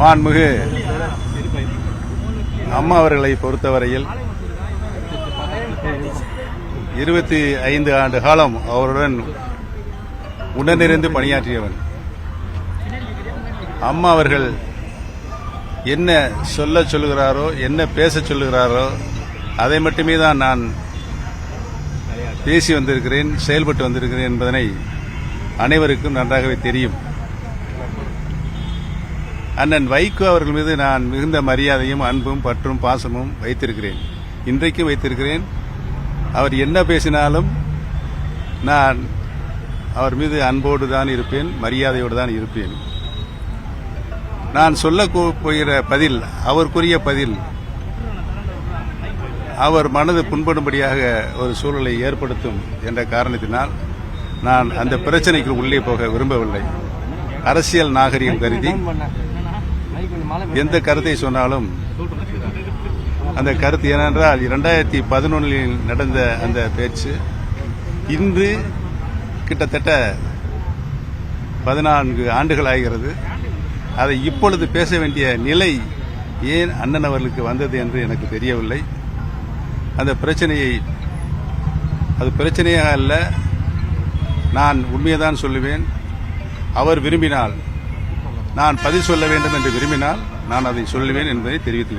மாண்புமிகு அம்மா அவர்களை பொறுத்தவரையில் இருபத்தி ஐந்து ஆண்டு காலம் அவருடன் உடனிருந்து பணியாற்றியவன். அம்மா அவர்கள் என்ன சொல்ல சொல்லுகிறாரோ என்ன பேச சொல்லுகிறாரோ அதை மட்டுமே தான் நான் பேசி வந்திருக்கிறேன் செயல்பட்டு வந்திருக்கிறேன் என்பதனை அனைவருக்கும் நன்றாகவே தெரியும். அண்ணன் வைகோ அவர்கள் மீது நான் மிகுந்த மரியாதையும் அன்பும் பற்றும் பாசமும் வைத்திருக்கிறேன். இன்றைக்கும் வைத்திருக்கிறேன். அவர் என்ன பேசினாலும் நான் அவர் மீது அன்போடு தான் இருப்பேன் மரியாதையோடு தான் இருப்பேன். நான் சொல்ல போகிற பதில் அவருக்குரிய பதில் அவர் மனது புண்படும்படியாக ஒரு சூழலை ஏற்படுத்தும் என்ற காரணத்தினால் நான் அந்த பிரச்சனைக்கு உள்ளே போக விரும்பவில்லை. அரசியல் நாகரிகம் கருதி எந்த கருத்தை சொன்னாலும் அந்த கருத்து ஏனென்றால் இரண்டாயிரத்தி பதினொன்றில் நடந்த அந்த பேச்சு இன்று கிட்டத்தட்ட பதினான்கு ஆண்டுகள் ஆகிறது. அதை இப்பொழுது பேச வேண்டிய நிலை ஏன் அண்ணன் அவர்களுக்கு வந்தது என்று எனக்கு தெரியவில்லை. அந்த பிரச்சனையை அது பிரச்சனையாக அல்ல நான் உண்மையை தான் சொல்லுவேன். அவர் விரும்பினால் நான் பதில் சொல்ல வேண்டும் என்று விரும்பினால் நான் அதை சொல்லுவேன் என்பதை தெரிவித்துக்